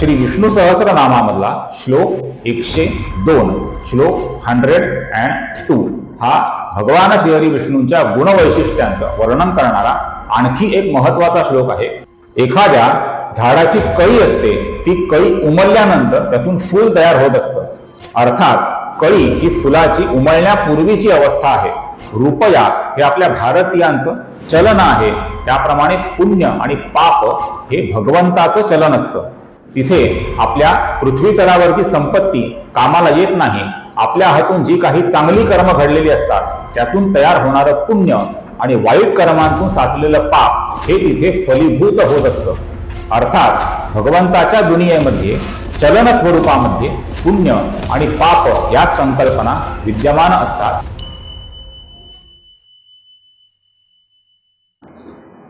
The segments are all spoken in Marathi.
श्री विष्णू सहस्रनामामधला श्लोक एकशे दोन श्लोक हंड्रेड अँड टू हा भगवान श्रीहरी विष्णूंच्या गुणवैशिष्ट्यांचं वर्णन करणारा आणखी एक महत्त्वाचा श्लोक आहे. एखाद्या झाडाची कळी असते ती कळी उमलल्यानंतर त्यातून फूल तयार होत असतं. अर्थात कळी ही फुलाची उमलण्यापूर्वीची अवस्था आहे. रुपया हे आपल्या भारतीयांचं चलन आहे. त्याप्रमाणे पुण्य आणि पाप हे भगवंताचं चलन असतं. तिथे आपल्या पृथ्वी तलावरची संपत्ती कामाला येत नाही. आपल्या हातून जी काही चांगली कर्म घडलेली असतात त्यातून तयार होणारं पुण्य आणि वाईट कर्मांतून साचलेलं पाप हे तिथे फलीभूत होत असतं. अर्थात भगवंताच्या दुनियेमध्ये चलन स्वरूपामध्ये पुण्य आणि पाप या संकल्पना विद्यमान असतात.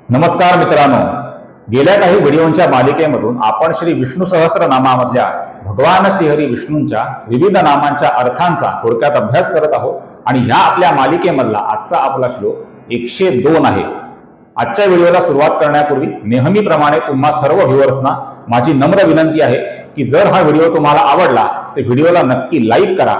नमस्कार मित्रांनो. गेल्या काही व्हिडिओंच्या मालिकेमधून आपण श्री विष्णू सहस्रनामामधल्या भगवान श्रीहरी विष्णूंच्या विविध नामांच्या अर्थांचा थोडक्यात अभ्यास करत आहोत. आणि ह्या आपल्या मालिकेमधला आजचा आपला श्लोक एकशे दोन आहे. आजच्या व्हिडिओला सुरुवात करण्यापूर्वी नेहमीप्रमाणे तुम्हा सर्व व्ह्युअर्सना माझी नम्र विनंती आहे की जर हा व्हिडिओ तुम्हाला आवडला तर व्हिडिओला नक्की लाईक करा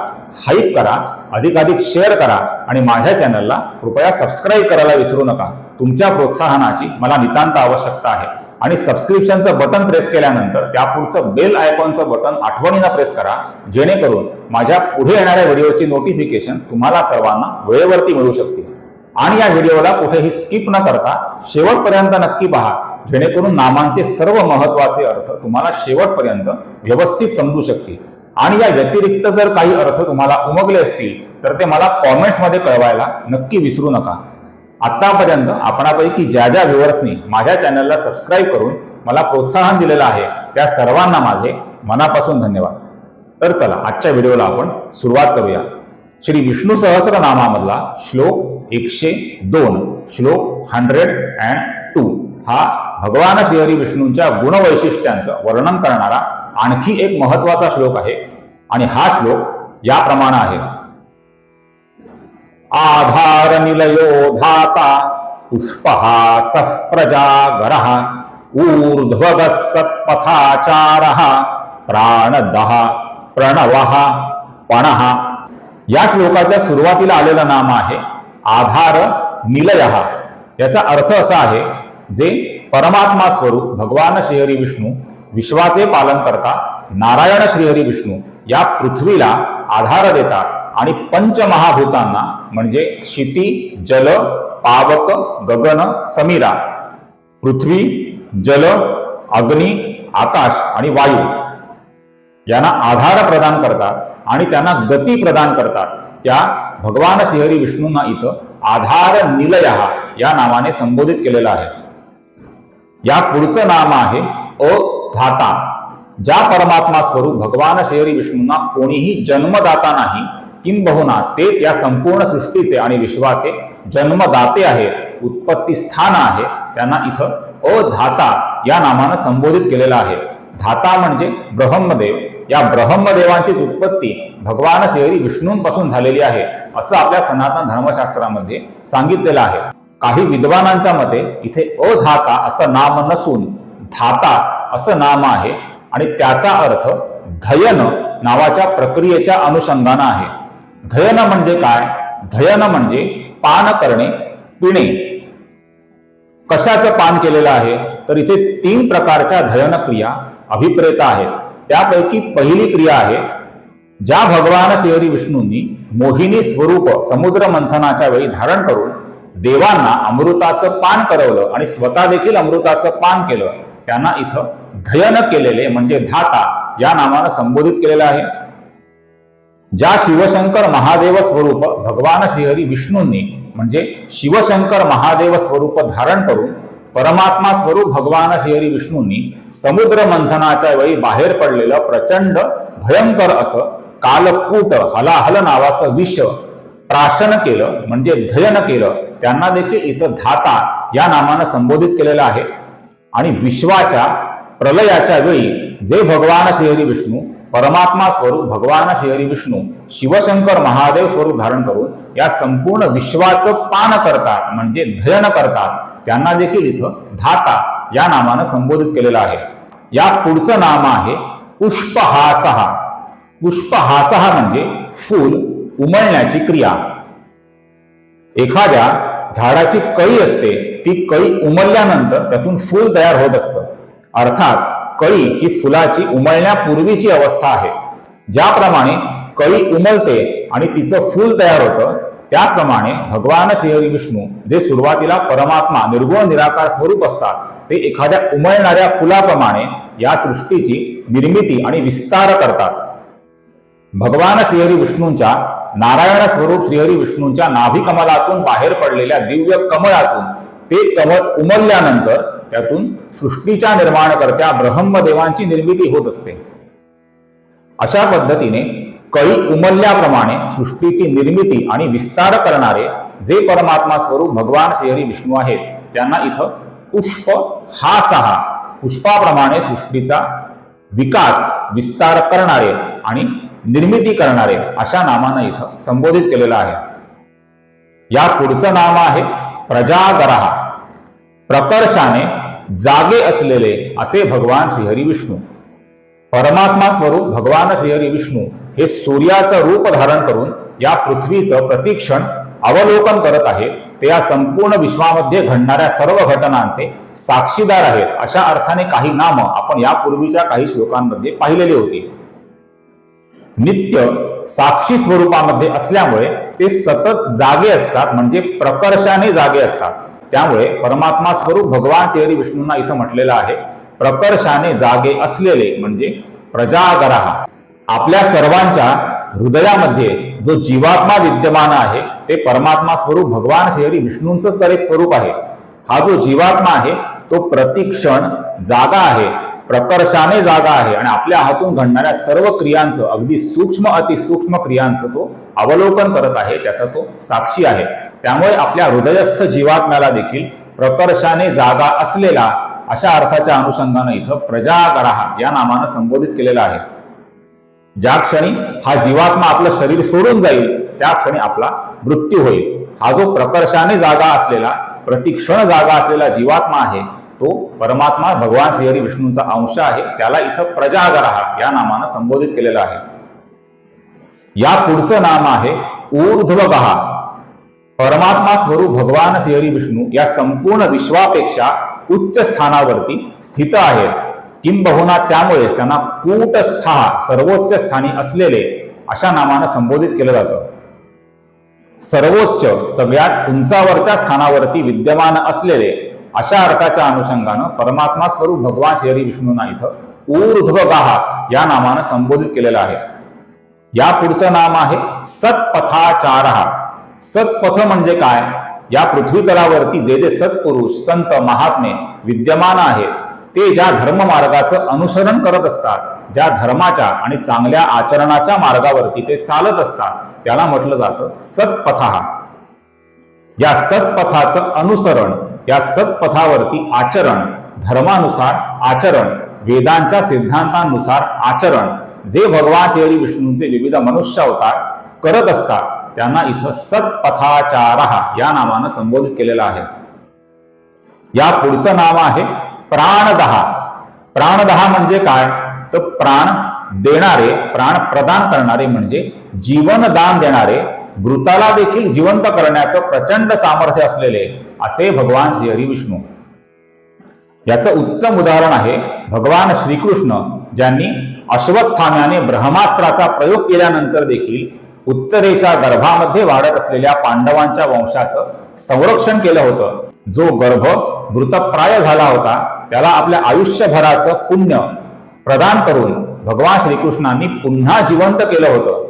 हाईप करा अधिकाधिक शेअर करा आणि माझ्या चॅनलला कृपया सबस्क्राईब करायला विसरू नका. तुमच्या प्रोत्साहनाची मला नितांत आवश्यकता आहे. आणि सबस्क्रिप्शनचं बटन प्रेस केल्यानंतर त्या पुढचं बेल आयकॉनचं बटन आठवणीनं प्रेस करा जेणेकरून माझ्या पुढे येणाऱ्या व्हिडिओची नोटिफिकेशन तुम्हाला सर्वांना वेळेवरती मिळू शकतील आणि या व्हिडिओला कुठेही स्किप न करता शेवटपर्यंत नक्की पहा जेणेकरून नामांचे सर्व महत्त्वाचे अर्थ तुम्हाला शेवटपर्यंत व्यवस्थित समजू शकतील. आणि या व्यतिरिक्त जर काही अर्थ तुम्हाला उमगले असतील तर ते मला कॉमेंट्समध्ये कळवायला नक्की विसरू नका. आतापर्यंत आपणापैकी ज्या ज्या व्ह्युअर्सनी माझ्या चॅनलला सबस्क्राईब करून मला प्रोत्साहन दिलेलं आहे त्या सर्वांना माझे मनापासून धन्यवाद. तर चला आजच्या व्हिडिओला आपण सुरुवात करूया. श्री विष्णू सहस्रनामामधला श्लोक एकशे दोन श्लोक हंड्रेड अँड टू हा भगवान श्रीहरी विष्णूंच्या गुणवैशिष्ट्यांचं वर्णन करणारा आणखी एक महत्त्वाचा श्लोक आहे. आणि हा श्लोक याप्रमाणे आहे. आधार निलयो धाता पुष्पहा सः प्रजागरः ऊर्ध्वगः सत्पथाचारः प्राणदः प्रणवः पणः. या श्लोकाच्या सुरुवातीला आलेलं नाम आहे आधार निलय याचा अर्थ असा आहे जे परमात्मा स्वरूप भगवान श्रीहरी विष्णू विश्वाचे पालन करता नारायण श्रीहरी विष्णू या पृथ्वीला आधार देतात. आणि पंचमहाभूतांना म्हणजे क्षिती जल पावक गगन समीरा पृथ्वी जल अग्नी आकाश आणि वायू. यांना आधार प्रदान करतात आणि त्यांना गती प्रदान करतात. त्या भगवान श्रीहरी विष्णूंना इथं आधार निलया या नावाने संबोधित केलेलं आहे. या पुढचं नाम आहे अधाता ज्या परमात्मा स्वरूप भगवान श्रीहरी विष्णूंना कोणीही जन्मदाता नाही किंबहुना तेच या संपूर्ण सृष्टीचे आणि विश्वाचे जन्मदाते आहेत उत्पत्ती स्थान आहे. त्यांना इथं अधाता या नामानं संबोधित केलेलं आहे. धाता म्हणजे ब्रह्मदेव. या ब्रह्मदेवांचीच उत्पत्ती भगवान श्री विष्णूंपासून झालेली आहे असं आपल्या सनातन धर्मशास्त्रामध्ये सांगितलेलं आहे. काही विद्वानांच्या मते इथे अधाता असं नाम नसून धाता असं नाम आहे आणि त्याचा अर्थ धयन नावाच्या प्रक्रियेच्या अनुषंगानं आहे. धयन म्हणजे काय? धयन म्हणजे पान करणे पिणे. कशाचं पान केलेलं आहे? तर इथे तीन प्रकारच्या धयन क्रिया अभिप्रेत आहेत. त्यापैकी पहिली क्रिया आहे ज्या भगवान श्रीहरी विष्णूंनी मोहिनी स्वरूप समुद्र मंथनाच्या वेळी धारण करून देवांना अमृताचं पान करवलं आणि स्वतः देखील अमृताचं पान केलं. त्यांना इथं धयन केलेले म्हणजे धाता या नावानं संबोधित केलेलं आहे. ज्या शिवशंकर महादेव स्वरूप भगवान श्रीहरी विष्णूंनी म्हणजे शिवशंकर महादेव स्वरूप धारण करून परमात्मा स्वरूप भगवान श्रीहरी विष्णूंनी समुद्र मंथनाच्या वेळी बाहेर पडलेलं प्रचंड भयंकर असं कालकूट हलाहल नावाचं विष प्राशन केलं म्हणजे धयन केलं. त्यांना देखील इथं धाता या नामानं संबोधित केलेलं आहे. आणि विश्वाच्या प्रलयाच्या वेळी जे भगवान श्रीहरी विष्णू परमात्मा स्वरूप भगवान श्रीहरी विष्णू शिवशंकर महादेव स्वरूप धारण करून या संपूर्ण विश्वाचं पान करतात म्हणजे धयन करतात. त्यांना देखील इथं धाता या नामानं संबोधित केलेलं आहे. या पुढचं नाम आहे पुष्पहासहा. पुष्पहासहा म्हणजे फूल उमळण्याची क्रिया. एखाद्या झाडाची कळी असते ती कळी उमलल्यानंतर त्यातून फूल तयार होत असतं. अर्थात कळी ही फुलाची उमळण्यापूर्वीची अवस्था आहे. ज्याप्रमाणे कळी उमलते आणि तिचं फूल तयार होतं त्याचप्रमाणे भगवान श्रीहरी विष्णू जे सुरुवातीला परमात्मा निर्गुण निराकार स्वरूप असतात ते एखाद्या उमळणाऱ्या फुलाप्रमाणे या सृष्टीची निर्मिती आणि विस्तार करतात. भगवान श्रीहरी विष्णूंच्या नारायण स्वरूप श्रीहरी विष्णूंच्या नाभिकमलातून बाहेर पडलेल्या दिव्य कमळातून ते कमळ उमलल्यानंतर त्यातून सृष्टीच्या निर्माणकर्त्या ब्रह्मदेवांची निर्मिती होत असते. अशा पद्धतीने कळी उमलल्याप्रमाणे सृष्टीची निर्मिती आणि विस्तार करणारे जे परमात्मा स्वरूप भगवान श्रीहरी विष्णू आहेत त्यांना इथं पुष्प हा सहा पुष्पाप्रमाणे सृष्टीचा विकास विस्तार करणारे आणि निर्मिती करणारे अशा नामानं इथं संबोधित केलेलं आहे. या पुढचं नाम आहे प्रजागरहा. प्रकर्षाने जागे असलेले असे भगवान श्रीहरी विष्णू परमात्मा स्वरूप भगवान श्रीहरी विष्णू हे सूर्याचं रूप धारण करून या पृथ्वीचं प्रतिक्षण अवलोकन करत आहेत. ते या संपूर्ण विश्वामध्ये घडणाऱ्या सर्व घटनांचे साक्षीदार आहेत. अशा अर्थाने काही नामं आपण यापूर्वीच्या काही श्लोकांमध्ये पाहिलेली होती. नित्य साक्षी स्वरूपामध्ये असल्यामुळे ते सतत जागे असतात म्हणजे प्रकर्षाने जागे असतात. त्यामुळे परमात्मा स्वरूप भगवान श्री विष्णूंना इथं म्हटलेलं आहे प्रकर्षाने जागे असलेले म्हणजे प्रजागरहा आपल्या सर्वांच्या हृदयामध्ये जो जीवात्मा विद्यमान आहे ते परमात्मा स्वरूप भगवान श्री विष्णूंच तर एक स्वरूप आहे. हा जो जीवात्मा आहे तो प्रतिक्षण जागा आहे प्रकर्षाने जागा आहे आणि आपल्या हातून घडणाऱ्या सर्व क्रियांचं अगदी सूक्ष्म अतिसूक्ष्म क्रियांचं तो अवलोकन करत आहे त्याचा तो साक्षी आहे. त्यामुळे आपल्या हृदयस्थ जीवात्म्याला देखील प्रकर्षाने जागा असलेला अशा अर्थाच्या अनुषंगानं इथं प्रजागराहा या नामानं संबोधित केलेलं आहे. ज्या क्षणी हा जीवात्मा आपलं शरीर सोडून जाईल त्या क्षणी आपला मृत्यू होईल. हा जो प्रकर्षाने जागा असलेला प्रतिक्षण जागा असलेला जीवात्मा आहे तो परमात्मा भगवान श्रीहरी विष्णूंचा अंश आहे त्याला इथं प्रजागराहा या नामानं संबोधित केलेलं आहे. या पुढचं नाम आहे ऊर्ध्वगहा. परमात्मा स्वरूप भगवान श्रीहरी विष्णू या संपूर्ण विश्वापेक्षा उच्च स्थानावरती स्थित आहेत. किंबहुना त्यामुळेच त्यांना कूटस्था सर्वोच्च स्थानी असलेले अशा नामानं संबोधित केलं जातं. सर्वोच्च सगळ्यात उंचावरच्या स्थानावरती विद्यमान असलेले अशा अर्थाच्या अनुषंगानं परमात्मा स्वरूप भगवान श्री विष्णूंना इथं ऊर्ध्वगाहा या नामानं संबोधित केलेलं आहे. या पुढचं नाम आहे सत्पथाचारहा सत्पथ म्हणजे काय? या पृथ्वी तलावरती जे जे सत्पुरुष संत महात्मे विद्यमान आहेत ते ज्या धर्म मार्गाचं अनुसरण करत असतात ज्या धर्माच्या आणि चांगल्या आचरणाच्या मार्गावरती ते चालत असतात त्याला म्हटलं जातं सत्पथा. या सत्पथाचं अनुसरण या सत्पथावरती आचरण धर्मानुसार आचरण वेदांच्या सिद्धांतानुसार आचरण जे भगवान श्री विष्णूंचे विविध मनुष्य अवतार करत असतात त्यांना इथं सत्पथाचार या नामानं संबोधित केलेलं आहे. या पुढचं नाव आहे प्राणदहा. प्राणदहा म्हणजे काय? तर प्राण देणारे प्राण प्रदान करणारे म्हणजे जीवनदान देणारे मृताला देखील जिवंत करण्याचं प्रचंड सामर्थ्य असलेले असे भगवान श्री विष्णू याचं उत्तम उदाहरण आहे भगवान श्रीकृष्ण ज्यांनी अश्वत्थाम्याने ब्रह्मास्त्राचा प्रयोग केल्यानंतर देखील उत्तरेच्या गर्भामध्ये वाढत असलेल्या पांडवांच्या वंशाचं संरक्षण केलं होतं. जो गर्भ मृतप्राय झाला होता त्याला आपल्या आयुष्यभराचं पुण्य प्रदान करून भगवान श्रीकृष्णांनी पुन्हा जिवंत केलं होतं.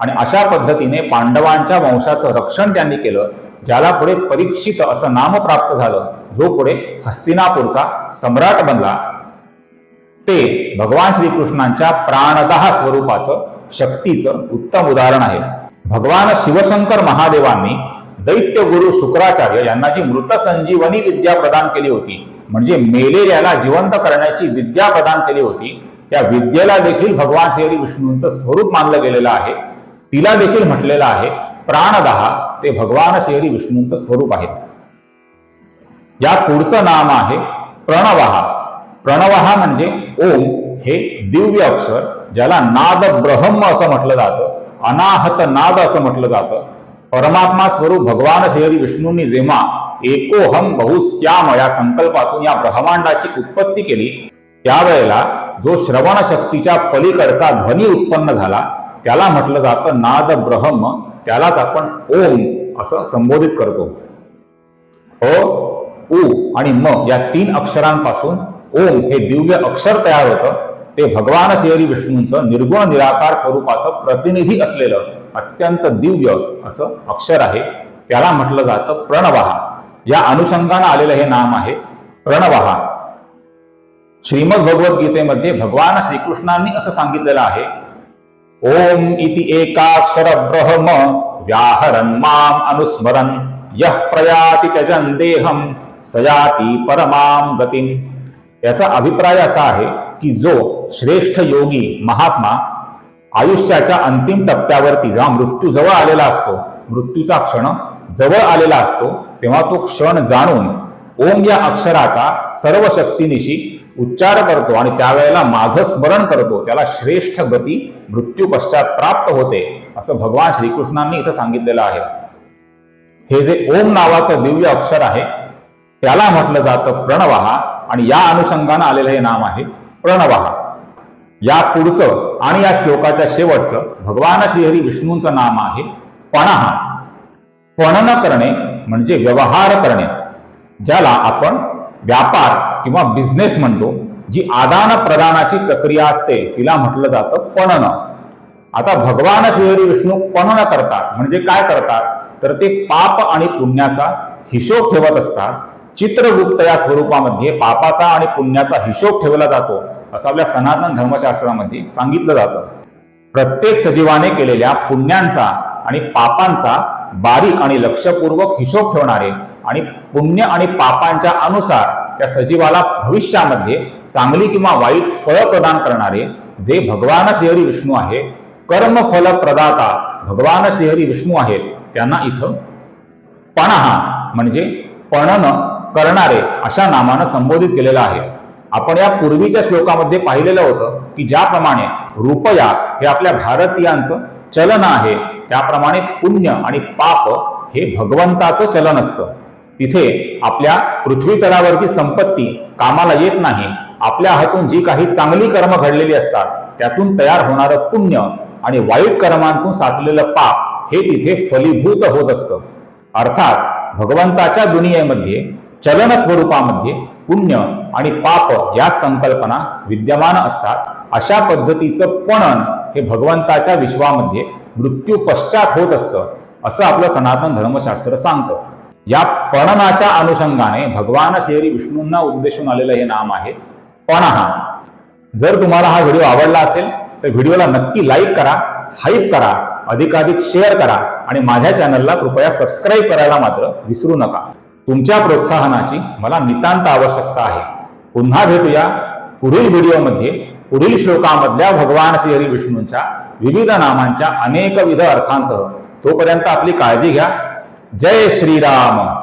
आणि अशा पद्धतीने पांडवांच्या वंशाचं रक्षण त्यांनी केलं ज्याला पुढे परीक्षित असं नाम प्राप्त झालं जो पुढे हस्तिनापूरचा सम्राट बनला. ते भगवान श्रीकृष्णांच्या प्राणदाह स्वरूपाचं शक्तीचं उत्तम उदाहरण आहे. भगवान शिवशंकर महादेवांनी दैत्य गुरु शुक्राचार्य यांना जी मृत संजीवनी विद्या प्रदान केली होती म्हणजे मेलेल्याला जिवंत करण्याची विद्या प्रदान केली होती त्या विद्येला देखील भगवान श्री विष्णूंचं स्वरूप मानलं गेलेलं आहे. तिला देखील म्हटलेलं आहे प्राणदहा ते भगवान श्री विष्णूंचं स्वरूप आहे. या पुढचं नाम आहे प्रणवहा प्रणवहा म्हणजे ओम हे दिव्य अक्षर. ज्याला नाद ब्रह्म असं म्हटलं जातं अनाहत नाद असं म्हटलं जातं. परमात्मा स्वरूप भगवान श्री विष्णूंनी जेव्हा एकोहम बहुश्याम या संकल्पातून या ब्रह्मांडाची उत्पत्ती केली त्यावेळेला जो श्रवण शक्तीच्या पलीकडचा ध्वनी उत्पन्न झाला त्याला म्हटलं जातं नाद ब्रह्म त्यालाच आपण ओम असं संबोधित करतो. अ उ आणि म या तीन अक्षरांपासून ओम हे दिव्य अक्षर तयार होतं. ते भगवान श्रीहरी विष्णूंचं निर्गुण निराकार स्वरूपाचं प्रतिनिधी असलेलं अत्यंत दिव्य असं अक्षर आहे. त्याला म्हटलं जातं प्रणवहा या अनुषंगानं आलेलं हे नाम आहे प्रणवहा श्रीमद भगवद्गीतेमध्ये भगवान श्रीकृष्णांनी असं सांगितलेलं आहे ओम इति एकाक्षर ब्रह्म व्याहरन माम अनुस्मरन यः प्रयाति त्यजन देहम सयाती परमाम गतीम. याचा अभिप्राय असा आहे की जो श्रेष्ठ योगी महात्मा आयुष्याच्या अंतिम टप्प्यावरती जेव्हा मृत्यू जवळ आलेला असतो मृत्यूचा क्षण जवळ आलेला असतो तेव्हा तो क्षण जाणून ओम या अक्षराचा सर्व शक्तीनिशी उच्चार करतो आणि त्यावेळेला माझं स्मरण करतो त्याला श्रेष्ठ गती मृत्यू पश्चात प्राप्त होते असं भगवान श्रीकृष्णांनी इथं सांगितलेलं आहे. हे जे ओम नावाचं दिव्य अक्षर आहे त्याला म्हटलं जातं प्रणवहा आणि या अनुषंगानं आलेलं हे नाम आहे प्रणवहा या पुढचं आणि या श्लोकाच्या शेवटचं भगवान श्रीहरी विष्णूंचं नाम आहे पणहा पणन करणे म्हणजे व्यवहार करणे ज्याला आपण व्यापार किंवा बिझनेस म्हणतो जी आदान प्रदानाची प्रक्रिया असते तिला म्हटलं जातं पणन. आता भगवान श्रीहरी विष्णू पणन करतात म्हणजे काय करतात? तर ते पाप आणि पुण्याचा हिशोब ठेवत असतात. चित्रगुप्त या स्वरूपामध्ये पापाचा आणि पुण्याचा हिशोब ठेवला जातो. असं आपल्या सनातन धर्मशास्त्रामध्ये सांगितलं जातं. प्रत्येक सजीवाने केलेल्या पुण्यांचा आणि पापांचा बारीक आणि लक्षपूर्वक हिशोब ठेवणारे आणि पुण्य आणि पापांच्या अनुसार त्या सजीवाला भविष्यामध्ये चांगली किंवा वाईट फळ प्रदान करणारे जे भगवान श्रीहरी विष्णू आहे कर्मफल प्रदाता भगवान श्रीहरी विष्णू आहेत त्यांना इथं पणहा म्हणजे पणन करणारे अशा नामानं संबोधित केलेलं आहे. आपण या पूर्वीच्या श्लोकामध्ये पाहिलेलं होतं की ज्याप्रमाणे रुपया हे आपल्या भारतीयांचं चलन आहे त्याप्रमाणे पुण्य आणि पाप हे भगवंताचं चलन असतं. तिथे आपल्या पृथ्वीतलावरची संपत्ती कामाला येत नाही. आपल्या हातून जी काही चांगली कर्म घडलेली असतात त्यातून तयार होणारं पुण्य आणि वाईट कर्मांतून साचलेलं पाप हे तिथे फलीभूत होत असतं. अर्थात भगवंताच्या दुनियेमध्ये चलन स्वरूपामध्ये पुण्य आणि पाप या संकल्पना विद्यमान असतात. अशा पद्धतीचं पणन हे भगवंताच्या विश्वामध्ये मृत्यू पश्चात होत असतं असं आपलं सनातन धर्मशास्त्र सांगतं. या पणनाच्या अनुषंगाने भगवान श्री विष्णूंना उद्देशून आलेलं हे नाम आहे पणहा. जर तुम्हाला हा व्हिडिओ आवडला असेल तर व्हिडिओला नक्की लाईक करा हाईप करा अधिकाधिक शेअर करा आणि माझ्या चॅनलला कृपया सबस्क्राईब करायला मात्र विसरू नका. तुमच्या प्रोत्साहनाची मला नितांत आवश्यकता आहे. पुन्हा भेटूया पुढील व्हिडिओमध्ये. पुढील श्लोकामधल्या भगवान श्रीहरी विष्णूंच्या विविध नामांच्या अनेकविध अर्थांसह तोपर्यंत आपली काळजी घ्या. जय श्रीराम.